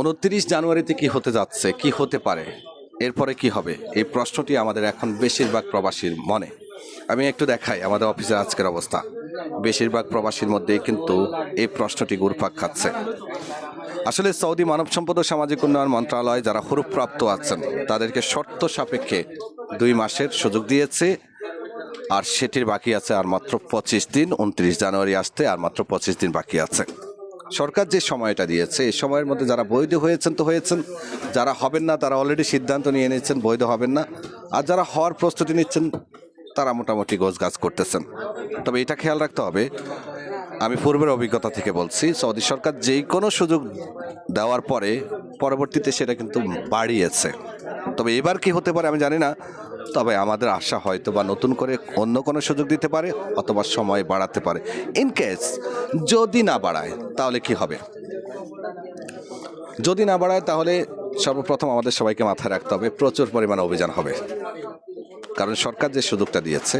উনত্রিশ জানুয়ারিতে কি হতে যাচ্ছে, কি হতে পারে? এরপরে কি হবে? এই প্রশ্নটি আমাদের এখন বেশিরভাগ প্রবাসীর মনে। আমি একটু দেখাই আমাদের অফিসের আজকের অবস্থা। বেশিরভাগ প্রবাসীর মধ্যেই কিন্তু এই প্রশ্নটি ঘুরপাক খাচ্ছে। আসলে সৌদি মানব সম্পদ ও সামাজিক উন্নয়ন মন্ত্রণালয় যারা হরুপ্রাপ্ত আছেন, তাদেরকে শর্ত সাপেক্ষে দুই মাসের সুযোগ দিয়েছে। আর সেটির বাকি আছে আর মাত্র পঁচিশ দিন, উনত্রিশ জানুয়ারি আসতে আর মাত্র পঁচিশ দিন বাকি আছে। সরকার যে সময়টা দিয়েছে, এই সময়ের মধ্যে যারা বৈধ হয়েছেন তো হয়েছেন, যারা হবেন না তারা অলরেডি সিদ্ধান্ত নিয়ে নিয়েছেন, বৈধ হবেন না। আর যারা হওয়ার প্রস্তুতি নিচ্ছেন, তারা মোটামুটি গোছগাছ করতেছেন। তবে এটা খেয়াল রাখতে হবে, আমি পূর্বের অভিজ্ঞতা থেকে বলছি, সৌদি সরকার যেই কোনো সুযোগ দেওয়ার পরে পরবর্তীতে সেটা কিন্তু বাড়িয়েছে। তবে এবার কি হতে পারে আমি জানি না। তবে আমাদের আশা হয়তো বা নতুন করে অন্য কোনো সুযোগ দিতে পারে অথবা সময় বাড়াতে পারে। ইন কেস যদি না বাড়ায়, তাহলে কি হবে? যদি না বাড়ায়, তাহলে সর্বপ্রথম আমাদের সবাইকে মাথায় রাখতে হবে, প্রচুর পরিমাণে অভিযান হবে। কারণ সরকার যে সুযোগটা দিয়েছে,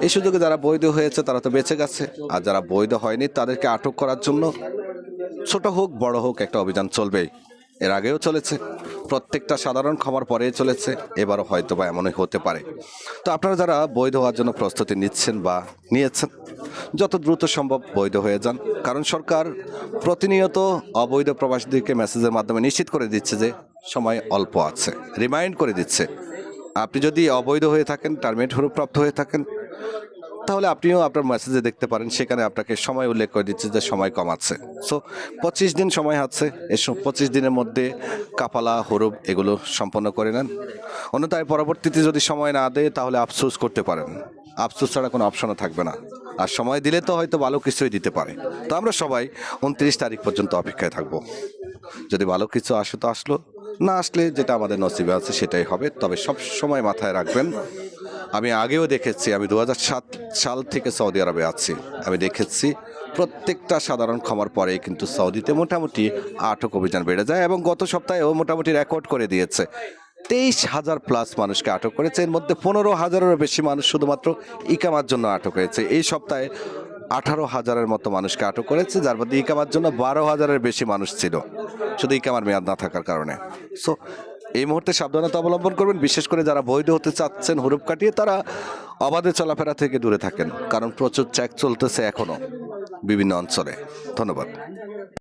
এই সুযোগে যারা বৈধ হয়েছে, তারা তো বেঁচে গেছে। আর যারা বৈধ হয়নি, তাদেরকে আটক করার জন্য ছোট হোক, বড় হোক একটা অভিযান চলবেই। এর আগেও চলেছে। প্রত্যেকটা সাধারণ ক্ষমার পরেই চলেছে, এবারও হয়তো বা এমনই হতে পারে। তো আপনারা যারা বৈধ হওয়ার জন্য প্রস্তুতি নিচ্ছেন বা নিয়েছেন, যত দ্রুত সম্ভব বৈধ হয়ে যান। কারণ সরকার প্রতিনিয়ত অবৈধ প্রবাসীদেরকে মেসেজের মাধ্যমে নিশ্চিত করে দিচ্ছে যে সময় অল্প আছে। রিমাইন্ড করে দিচ্ছে। আপনি যদি অবৈধ হয়ে থাকেন, টার্মিনেট হরুপ্রাপ্ত হয়ে থাকেন তাহলে আপনিও আপনার মেসেজে দেখতে পারেন, সেখানে আপনাকে সময় উল্লেখ করে দিচ্ছে যে সময় কম আছে। সো পঁচিশ দিন সময় আছে এই পঁচিশ দিনের মধ্যে কাপালা হরুপ এগুলো সম্পন্ন করে নেন। অন্যথায় পরবর্তীতে যদি সময় না দেয়, তাহলে আফসোস করতে পারেন। আফসোস ছাড়া কোনো অপশনও থাকবে না। আর সময় দিলে তো হয়তো ভালো কিছুই দিতে পারে। তো আমরা সবাই উনত্রিশ তারিখ পর্যন্ত অপেক্ষায় থাকব। যদি ভালো কিছু আসে তো আসলো, না আসলে যেটা আমাদের নসিবে আছে সেটাই হবে। তবে সব সময় মাথায় রাখবেন আমি আগেও দেখেছি, আমি দু হাজার সাত সাল থেকে সৌদি আরবে আছি। আমি দেখেছি প্রত্যেকটা সাধারণ ক্ষমার পরে কিন্তু সৌদিতে মোটামুটি আটক অভিযান বেড়ে যায় এবং গত সপ্তাহেও মোটামুটি রেকর্ড করে দিয়েছে। তেইশ হাজার প্লাস মানুষকে আটক করেছে, এর মধ্যে পনেরো হাজারেরও বেশি মানুষ শুধুমাত্র ইকামার জন্য আটক হয়েছে। এই সপ্তাহে আঠারো হাজারের মতো মানুষকে আটক করেছে, যার মধ্যে ইকামার জন্য বারো হাজারের বেশি মানুষ ছিল, শুধু ইকামার মেয়াদ না থাকার কারণে। সো এই মুহূর্তে সাবধানতা অবলম্বন করবেন। বিশেষ করে যারা বৈধ হতে চাচ্ছেন, হরুপ কাটিয়ে তারা অবাধে চলাফেরা থেকে দূরে থাকেন। কারণ প্রচুর চ্যাক চলতেছে এখনও বিভিন্ন অঞ্চলে। ধন্যবাদ।